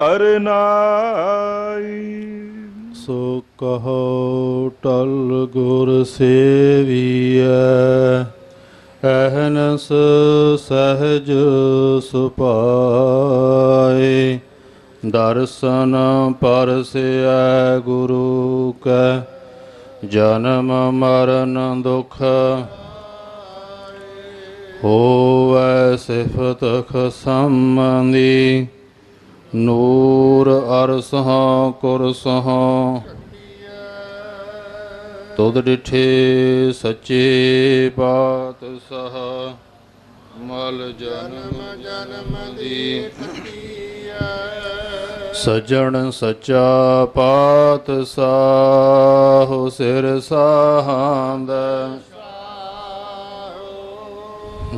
ਅਰਨਾਈ ਸੋ ਕਹੋ, ਟਲ ਗੁਰ ਸੇਵੀਐ। ਅਹਨਸ ਸਹਜ ਸੁਪਾਏ ਦਰਸ਼ਨ ਪਰਸਿਐ ਗੁਰੂ ਕੈ। ਜਨਮ ਮਰਨ ਦੁਖ ਹੋਵੈ ਸਿਫਤ ਖਸਮੰਦੀ ਨੂਰ ਅਰਸਹਾਂ ਕੁਰਸਹਾਂ ਤੁਧ ਡਿਠੇ ਸੱਚੇ ਪਾਤਸ਼ਾਹ, ਮਲ ਜਨਮ ਜਨਮ ਦੀ ਸਜਣ ਸੱਚਾ ਪਾਤਸ਼ਾਹ ਸਿਰ ਸਾਹਾਂਦਾ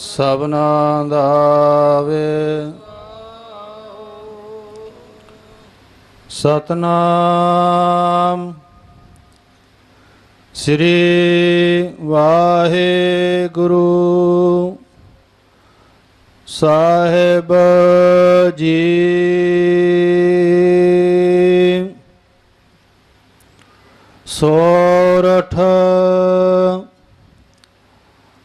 ਸਭਨਾ ਦਾਵੇ ਸਤਨਾਮ ਸ੍ਰੀ ਵਾਹਿਗੁਰੂ ਸਾਹਿਬ ਜੀ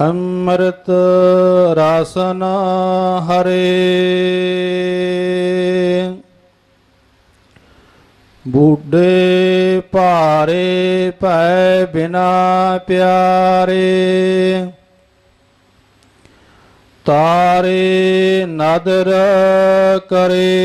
ਅੰਮ੍ਰਿਤ ਰਸਨ ਹਰੇ। ਬੁੱਢੇ ਭਾਰੇ ਪੈ ਬਿਨਾ ਪਿਆਰੇ। ਤਾਰੇ ਨਦਰ ਕਰੇ।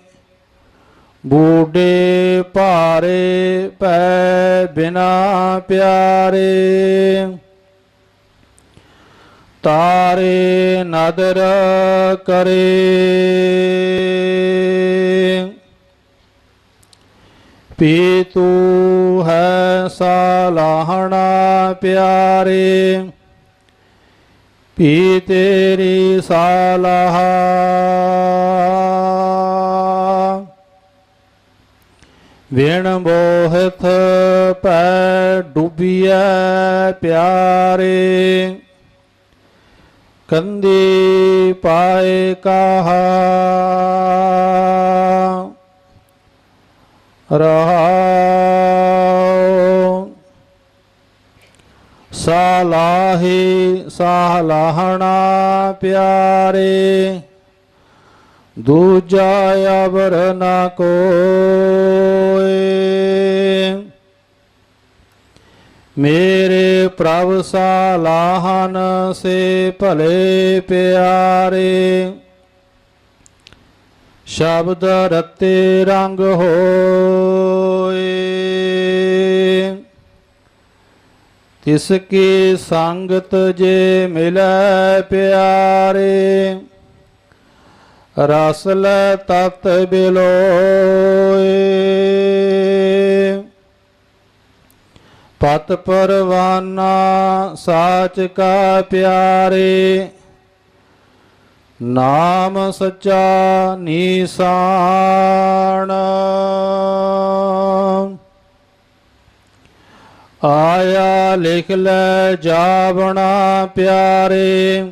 ਬੂਡੇ ਭਾਰੇ ਪੈ ਬਿਨਾ ਪਿਆਰੇ। ਤਾਰੇ ਨਦਰ ਕਰੇ। ਪੀ ਤੂ ਹੈ ਸਾਲਾਹਣਾ ਪਿਆਰੇ। ਪੀ ਤੇਰੀ ਸਾਲਾਹਾ। ਵਿਣ ਬੋਹਥ ਪੈ ਡੁੱਬੀਐ ਪਿਆਰੇ। ਕੰਦੀ ਪਾਏ ਕਾਹਾ। ਰਹਾਉ। ਸਾਲਾਹੀ ਸਾਲਾਹਣਾ ਪਿਆਰੇ। ਦੂਜਾ ਅਵਰ ਨਾ ਕੋਏ। ਮੇਰੇ ਪ੍ਰਭ ਸਾਲਾਹਨ ਸੇ ਭਲੇ ਪਿਆਰੇ। ਸ਼ਬਦ ਰਤੇ ਰੰਗ ਹੋਏ। ਤਿਸ ਕੀ ਸੰਗਤ ਜੇ ਮਿਲੈ ਪਿਆਰੇ। ਰਸ ਲੈ ਤਤ ਬਿਲੋਏ। ਪਤ ਪਰਵਾਨਾ ਸਾਚ ਕਾ ਪਿਆਰੇ, ਨਾਮ ਸੱਚਾ ਨੀਸਾਨ। ਆਇਆ ਲਿਖ ਲੈ ਜਾਵਣਾ ਪਿਆਰੇ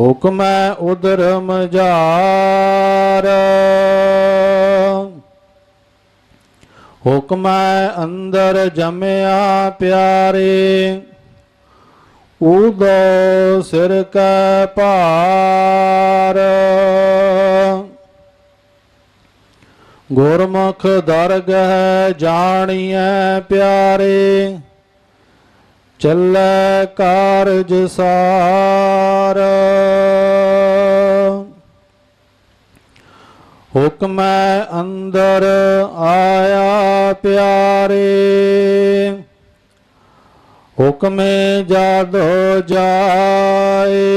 ਹੁਕਮੈ ਉਦਰ ਮਝਾਰ। ਹੁਕਮੈ ਅੰਦਰ ਜਮਿਆ ਪਿਆਰੇ ਉਦੋ ਸਿਰ ਕੈ ਭਾਰ। ਗੁਰਮੁਖ ਦਰਗਹਿ ਜਾਣੀਐ ਪਿਆਰੇ ਚੱਲੈ ਕਾਰਜ ਸਾਰ। ਹੁਕਮੈ ਅੰਦਰ ਆਇਆ ਪਿਆਰੇ। ਹੁਕਮੇ ਜਾਦੋ ਜਾਏ।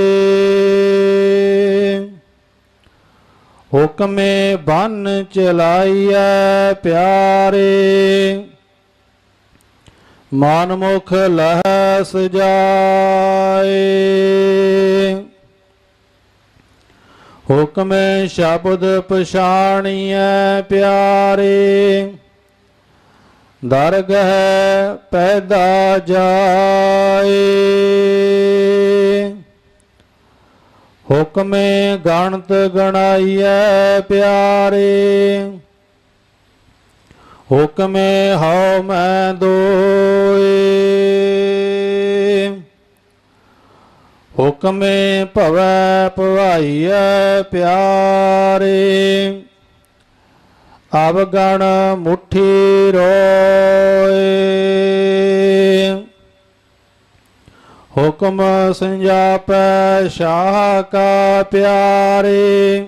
ਹੁਕਮੇ ਬੰਨ ਚਲਾਈਐ ਪਿਆਰੇ। ਮਨ ਮੁਖ ਲਹਿ ਸਜਾਏ ਹੁਕਮੇ ਸ਼ਬਦ ਪਛਾਣੀਐ ਪਿਆਰੇ। ਦਰਗਹਿ ਪੈਦਾ ਜਾਏ। ਹੁਕਮੇ ਗਣਤ ਗਣਾਈਐ ਪਿਆਰੇ। ਹੁਕਮੇ ਹਉ ਮੈਂ ਦੋਏ। ਹੁਕਮੇ ਭਵੈ ਭਵਾਈਐ ਪਿਆਰੇ। ਅਵਗਣ ਮੁਠੀ ਰੋਏ। ਹੁਕਮ ਸੰਜਾਪੈ ਸ਼ਾਹ ਕਾ ਪਿਆਰੇ।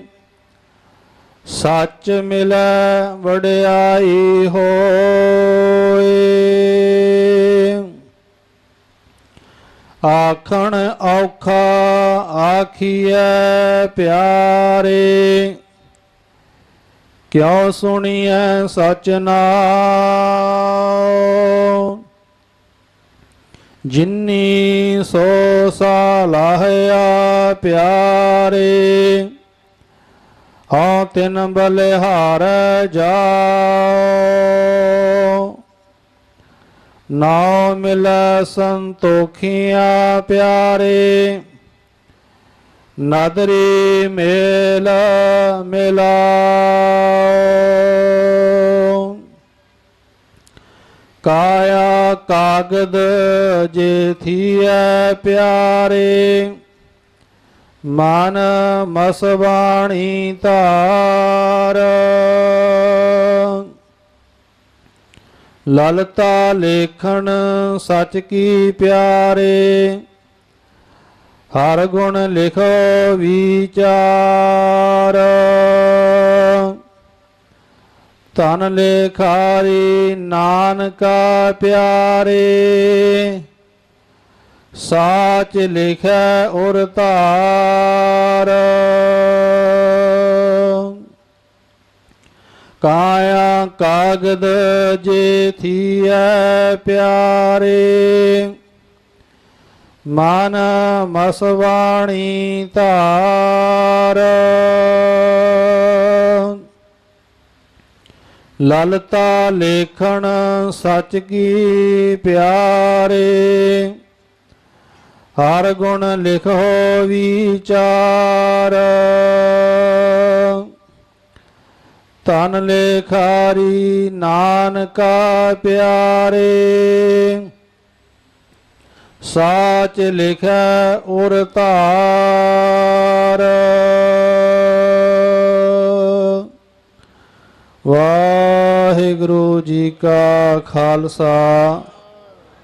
ਸੱਚ ਮਿਲੈ, ਵਡਿਆਈ ਹੋਏ। ਆਖਣ ਔਖਾ ਆਖੀਐ ਪਿਆਰੇ, ਕਿਉ ਸੁਣੀਐ ਸਚ ਨਾਮ ਜਿਨੀ ਸੋ ਸਾਲਾਹਿਆ ਪਿਆਰੇ ਹਾਂ ਤਿਨ ਬਲਿਹਾਰ ਜਾਓ। ਨਾਉ ਮਿਲੈ ਸੰਤੋਖੀਆਂ ਪਿਆਰੇ। ਨਦਰੀ ਮੇਲ ਮਿਲਾਓ। ਕਾਇਆ ਕਾਗਦ ਜੇ ਥੀਐ ਪਿਆਰੇ। ਮਨ ਮਸਵਾਣੀ ਧਾਰ। ਲਲਤਾ ਲੇਖਣ ਸਚ ਕੀ ਪਿਆਰੇ, ਹਰ ਗੁਣ ਲਿਖੋ ਵਿਚਾਰ। ਤਨ ਲੇਖਾਰੀ ਨਾਨਕਾ ਪਿਆਰੇ ਸਾਚ ਲਿਖੈ ਉਰ ਧਾਰ। ਕਾਇਆ ਕਾਗਦ ਜੇ ਥੀਐ ਪਿਆਰੇ, ਮਨ ਮਸਵਾਣੀ ਧਾਰ। ਲਲਤਾ ਲੇਖਣ ਸਚ ਕੀ ਪਿਆਰੇ ਹਰ ਗੁਣ ਲਿਖੋ ਵਿਚਾਰ। ਤਨ ਲੇਖਾਰੀ ਨਾਨਕਾ ਪਿਆਰੇ, ਸਾਚ ਲਿਖੈ ਉਰ ਧਾਰ। ਵਾਹਿਗੁਰੂ ਜੀ ਕਾ ਖਾਲਸਾ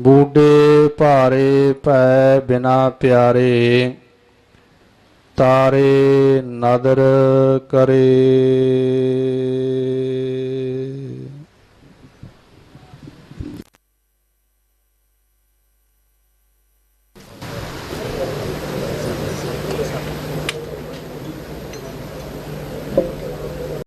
ਬੂਡੇ ਭਾਰੇ ਪੈ ਬਿਨਾ ਪਿਆਰੇ ਤਾਰੇ ਨਦਰ ਕਰੇ।